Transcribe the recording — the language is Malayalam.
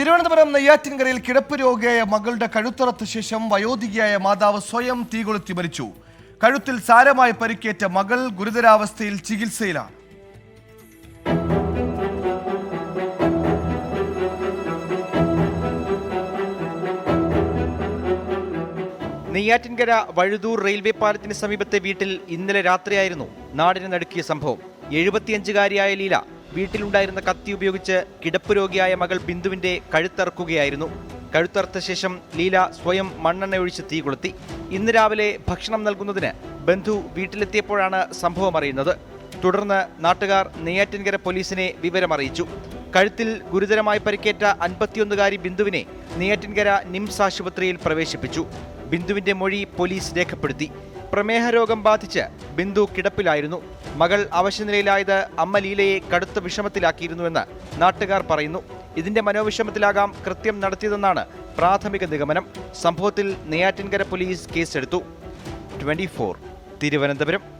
തിരുവനന്തപുരം നെയ്യാറ്റിൻകരയിൽ കിടപ്പ് രോഗിയായ മകളുടെ കഴുത്തറത്ത് ശേഷം വയോധികയായ മാതാവ് സ്വയം തീകൊളുത്തി മരിച്ചു. കഴുത്തിൽ സാരമായി പരിക്കേറ്റ മകൾ ഗുരുതരാവസ്ഥയിൽ ചികിത്സയിലാണ്. നെയ്യാറ്റിൻകര വഴുതൂർ റെയിൽവേ പാലത്തിന് സമീപത്തെ വീട്ടിൽ ഇന്നലെ രാത്രിയായിരുന്നു നാടിനെ നടുക്കിയ സംഭവം. എഴുപത്തിയഞ്ചുകാരിയായ ലീല വീട്ടിലുണ്ടായിരുന്ന കത്തി ഉപയോഗിച്ച് കിടപ്പ് രോഗിയായ മകൾ ബിന്ദുവിന്റെ കഴുത്തറക്കുകയായിരുന്നു. കഴുത്തറുത്ത ശേഷം ലീല സ്വയം മണ്ണെണ്ണ ഒഴിച്ച് തീ കൊളുത്തി. ഇന്ന് രാവിലെ ഭക്ഷണം നൽകുന്നതിന് ബന്ധു വീട്ടിലെത്തിയപ്പോഴാണ് സംഭവം അറിയുന്നത്. തുടർന്ന് നാട്ടുകാർ നെയ്യാറ്റിൻകര പോലീസിനെ വിവരമറിയിച്ചു. കഴുത്തിൽ ഗുരുതരമായി പരിക്കേറ്റ അൻപത്തിയൊന്നുകാരി ബിന്ദുവിനെ നെയ്യാറ്റിൻകര നിംസ് ആശുപത്രിയിൽ പ്രവേശിപ്പിച്ചു. ബിന്ദുവിന്റെ മൊഴി പോലീസ് രേഖപ്പെടുത്തി. പ്രമേഹ രോഗം ബാധിച്ച് ബിന്ദു കിടപ്പിലായിരുന്നു. മകൾ അവശനിലയിലായത് അമ്മ ലീലയെ കടുത്ത വിഷമത്തിലാക്കിയിരുന്നുവെന്ന് നാട്ടുകാർ പറയുന്നു. ഇതിന്റെ മനോവിഷമത്തിലാകാം കൃത്യം നടത്തിയതെന്നാണ് പ്രാഥമിക നിഗമനം. സംഭവത്തിൽ നെയ്യാറ്റിൻകര പോലീസ് കേസെടുത്തു. ട്വന്റി തിരുവനന്തപുരം.